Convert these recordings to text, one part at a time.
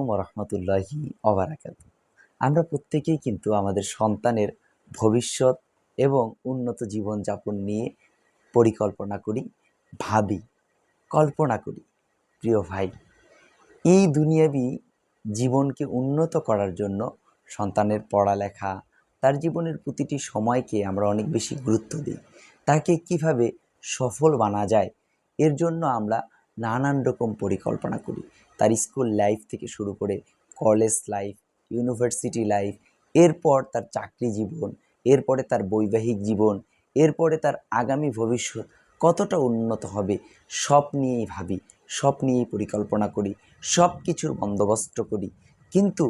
আলাইকুম রহমতুল্লাহি অবরাকাত আমরা প্রত্যেকেই কিন্তু আমাদের সন্তানের ভবিষ্যৎ এবং উন্নত জীবনযাপন নিয়ে পরিকল্পনা করি, ভাবি, কল্পনা করি, প্রিয় ভাই। এই দুনিয়াবি জীবনকে উন্নত করার জন্য সন্তানের পড়ালেখা, তার জীবনের প্রতিটি সময়কে আমরা অনেক বেশি গুরুত্ব দিই। তাকে কীভাবে সফল বানা যায়, এর জন্য আমরা নানান রকম পরিকল্পনা করি। তার স্কুল লাইফ থেকে শুরু করে কলেজ লাইফ, ইউনিভার্সিটি লাইফ, এরপর তার চাকরি জীবন, এরপরে তার বৈবাহিক জীবন, এরপরে তার আগামী ভবিষ্যৎ কতটা উন্নত হবে, সব নিয়েই ভাবি, সব নিয়েই পরিকল্পনা করি, সব কিছুর বন্দোবস্ত করি। কিন্তু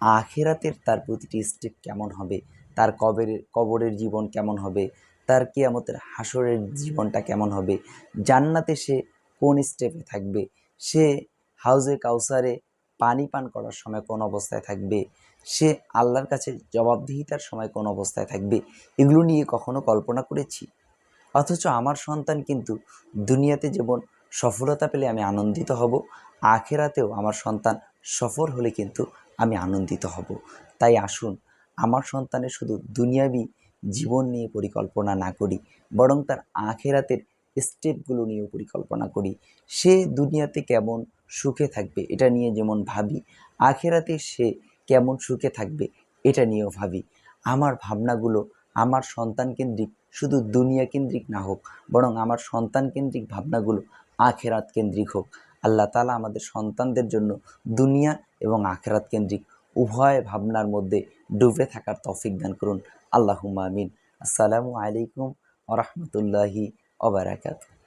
আখেরাতের তার প্রতিটি স্টেপ কেমন হবে? তার কবরের কবরের জীবন কেমন হবে? তার কিয়ামতের হাসরের জীবনটা কেমন হবে? জান্নাতে সে কোন স্টেপে থাকবে? সে হাউজে কাউসারে পানি পান করার সময় কোন অবস্থায় থাকবে? সে আল্লাহর কাছে জবাবদিহিতার সময় কোন অবস্থায় থাকবে? এগুলো নিয়ে কখনো কল্পনা করেছি। অথচ আমার সন্তান কিন্তু দুনিয়াতে যেমন সফলতা পেলে আমি আনন্দিত হব, আখেরাতেও আমার সন্তান সফল হলে কিন্তু আমি আনন্দিত হব। তাই আসুন, আমার সন্তানের শুধু দুনিয়াবি জীবন নিয়ে পরিকল্পনা না করি, বরং তার আখেরাতের স্টেপগুলো নিয়েও পরিকল্পনা করি। সে দুনিয়াতে কেমন সুখে থাকবে এটা নিয়ে যেমন ভাবি, আখেরাতে সে কেমন সুখে থাকবে এটা নিয়েও ভাবি। আমার ভাবনাগুলো আমার সন্তান কেন্দ্রিক, শুধু দুনিয়া কেন্দ্রিক না হোক, বরং আমার সন্তান কেন্দ্রিক ভাবনাগুলো আখেরাত কেন্দ্রিক হোক। আল্লাহ তালা আমাদের সন্তানদের জন্য দুনিয়া এবং আখেরাত কেন্দ্রিক উভয় ভাবনার মধ্যে ডুবে থাকার তৌফিক দান করুন। আল্লাহুম্মা আমিন। আসসালামু আলাইকুম ওরহমতুল্লাহি ওবরাকাতুহ